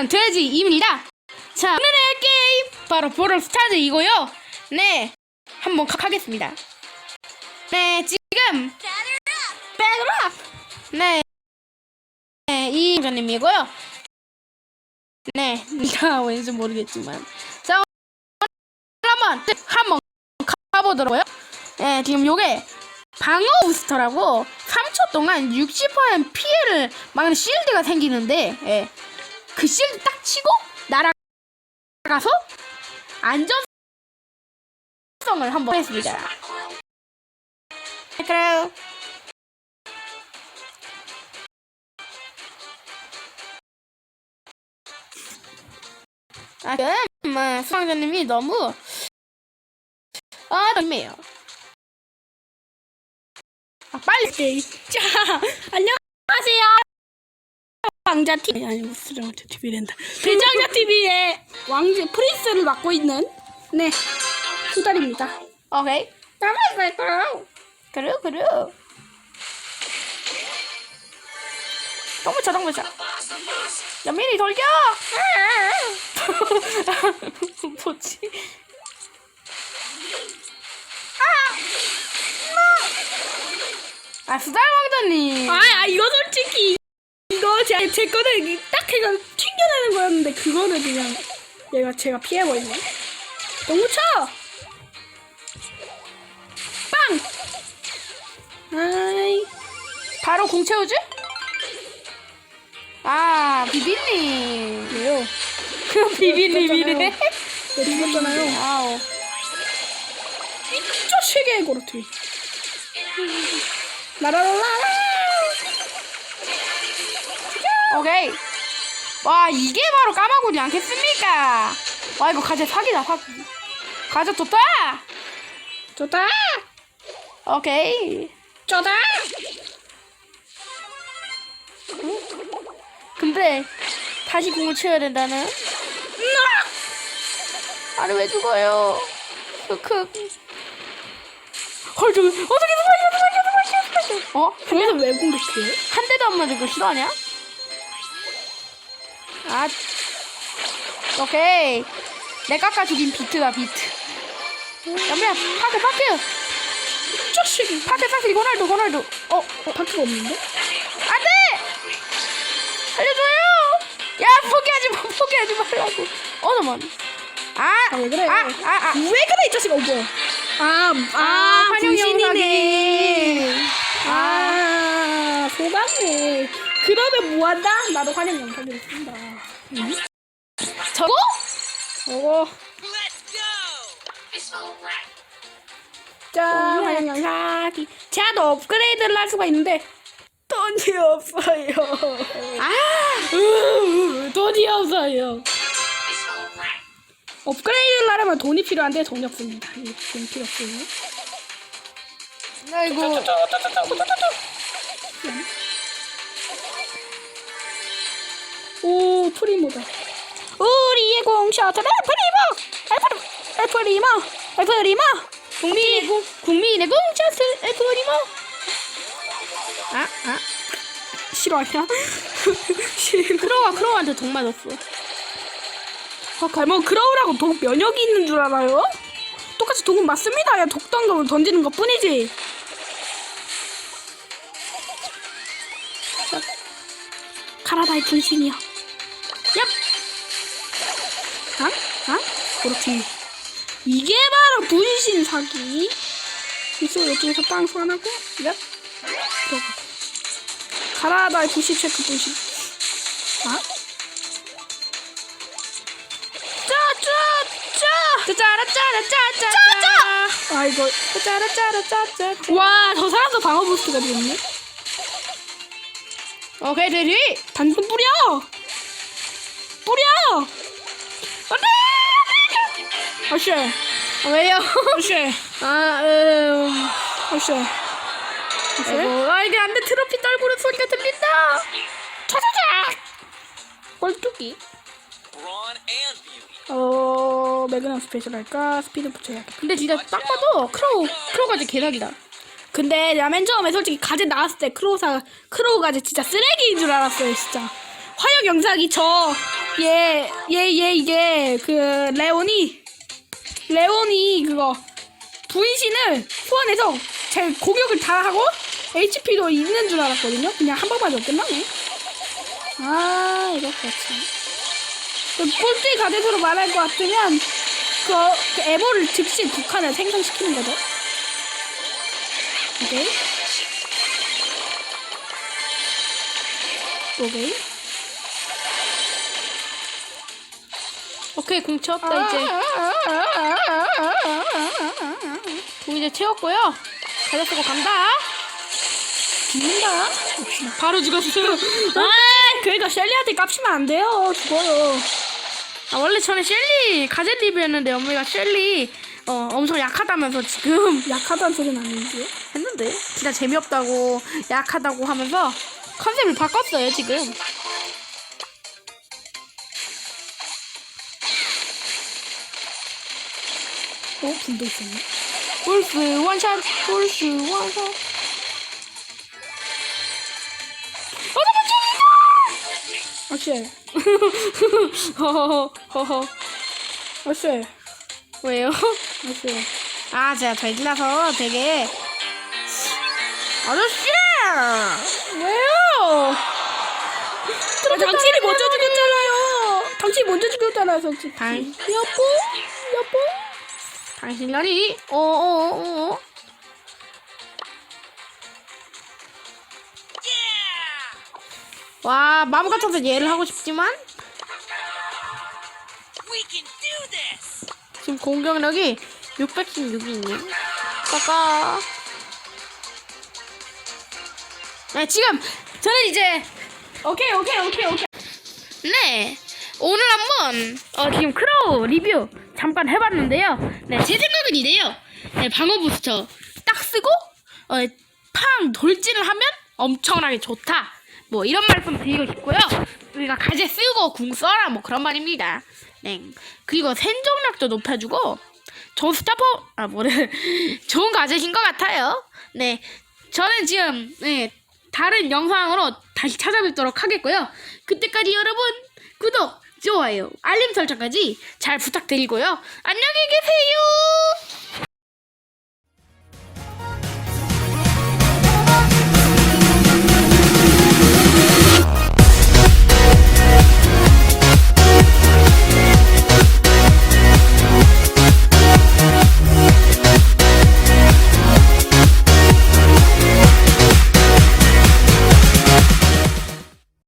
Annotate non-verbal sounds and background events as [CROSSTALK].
자, 돼지입니다. 자, 오늘의 게임 바로 보럴 스타즈이고요. 네, 한번 가- 하겠습니다. 네, 지금 백업. 네, 네, 이 장님이고요. 네, [LAUGHS] 나 왠지 모르겠지만, 자, 한번 한번 가보도록요. 네, 지금 요게 방어 부스터라고 3초 동안 60% 피해를 막는 실드가 생기는데, 예. 그 실드 딱 치고 날아가서 안전성을 한번 했습니다. 네, 그래요. 아, 뭐, 수강자님이 너무 아, 너무해요. 아, 빨리. 자, [LAUGHS] 안녕하세요. 왕자 TV 아니 무슨 왕자 TV랜다. 대장자 TV의 왕자 프린스를 맡고 있는 네 수달입니다. 오케이. 나만 그래요. 그래요, 그래요. 너무 쳐, 너무 쳐. 연민이 돌겨! [LAUGHS] 뭐지? 아! 아, 수달 왕자님. 아, 아 이거 솔직히 제, 제 거는 딱 해가 튕겨내는 거였는데 그거는 그냥 얘가 제가 피해버리네. 너무 쳐. 빵. 아이 바로 공 채우지? 아, 비비님. 왜요? 비비님이네. 왜 죽었잖아요. 아우. 이 자식의 고르트. 라라라라. 오케이. 와, 이게 바로 까마귀지 않겠습니까? 와, 이거 가재 사기다, 사기. 가재 좋다! 좋다. 오케이. 좋다. 근데, 다시 공을 채워야 된다는? 아니, 왜 죽어요? 흑흑. 헐, 저기, 어떻게 도망쳐, 도망쳐, 도망쳐, 도망쳐. 어? 그래서 왜 공격해요? 한 대도 안 맞은 거 싫어하냐? 아, 오케이. 내 깎아 죽인 비트다, 비트. 연미야, 파크, 파크! 자식이. 파크, 파크, 호날두, 호날두. 어, 어, 바퀴가 없는데? 안 돼! 살려줘요! 야, 포기하지 마, 포기하지 말라고. 어, 잠만. 아, 아, 왜 그래? 아, 아, 아. 왜 그래, 이 자식아, 어, 뭐야? 아, 아, 환영 분신이네. 영상이. 아, 속았네. 그러면 뭐한다? 나도 환영 영상을 쓴다. 응? 저거? 저거. 자, 어, 환영 영상이. 제가 업그레이드를 할 수가 있는데, 돈이 없어요. 아, 으, 돈이 없어요. 업그레이드를 하려면 돈이 필요한데 돈이 없습니다. 예, 돈 필요 없어요. 아이고. 오 프리모다. 우리의 공셔틀 프리모. 엘프 프리모. 엘프리모. 국민의 공, 국민의 공차스 에코리모. 아, 아. 싫어하냐? 싫어. 크로와 크로우한테 독 맞았어. 아, 뭐 그러우라고 독 면역이 있는 줄 알아요? 똑같이 독은 맞습니다. 야 독던 걸 던지는 것 뿐이지. 자, 가라다의 분신이야. 그렇지. 이게 바로 분신 사기. 이쪽 이쪽에서 땅 소환하고, 얍. 들어가. 가라다의 부시 체크 분신. 아? 짜짜짜. 짜짜라짜라짜짜. 아 이거 짜라짜라짜짜. 와 저 사람도 방어 부스트가 되었네 오케이, 돼지. 단순 뿌려 뿌려 아씨 왜요? 아씨 [LAUGHS] 아, 음. 아씨 아이고, 아, 이게 안 돼. 트로피 떨구는 소리가 들린다. 차차차 꼴뚜기. 어 매그넘 스페셜 할까 스피드 붙여야겠다 근데 진짜 딱 봐도 크로우, 크로우까지 개사기다. 근데 나 맨 처음에 솔직히 가제 나왔을 때 크로우사 크로우 가제 진짜 쓰레기인 줄 알았어요 진짜 화역 영상이 저 얘, 얘, 얘, 이게, 그, 레온이, 레온이 그거, 분신을 소환해서 제 공격을 다 하고, HP도 있는 줄 알았거든요? 그냥 한더 끝나네. 아, 그렇지. 그 꼴찌 가젯으로 말할 것 같으면, 그, 그 에모를 즉시 두 칸을 생성시키는 거죠. 오케이. 오케이. 오케이 공 채웠다 이제. 공 이제 채웠고요. 가자 쓰고 간다. 죽는다. 바로 죽었어요. 아, 그러니까 셸리한테 깝치면 안 돼요. 죽어요. 아, 원래 전에 셸리 가젤 리뷰였는데 어머니가 셸리 어, 엄청 약하다면서 지금 [LAUGHS] 약하다는 소리는 아닌데. 했는데 진짜 재미없다고 약하다고 하면서 컨셉을 바꿨어요 지금. 어, 불도 있었네. 볼스 원샷 볼스 원샷. 어 잠깐 아씨, 허허허 허허 아씨, 왜요? 아씨. 아 제가 돼지라서 되게 아저씨 왜요? 아, 당신이 먼저 죽였잖아요. 당신이 먼저 죽였잖아요, 솔직히. 당- 여보? 여보? 당신 날이 어어어 와 마음 같아서 얘를 하고 싶지만! 지금 공격력이 616이네 까까 네 지금 저는 이제 오케이, 오케이, 오케이, 오케이. 네 오늘 한번 어, 지금 크로우 리뷰 잠깐 해봤는데요. 네 제 생각은 이래요. 네 방어 부스터 딱 쓰고 어, 팡 돌진을 하면 엄청나게 좋다. 뭐 이런 말씀 드리고 싶고요. 우리가 가재 쓰고 궁 써라 뭐 그런 말입니다. 네. 그리고 생존력도 높여주고 좋은 스타퍼 아 뭐래. [LAUGHS] 좋은 가젯인 것 같아요. 네. 저는 지금 네 다른 영상으로 다시 찾아뵙도록 하겠고요. 그때까지 여러분 구독 좋아요 알림 설정까지 잘 부탁드리고요. 안녕히 계세요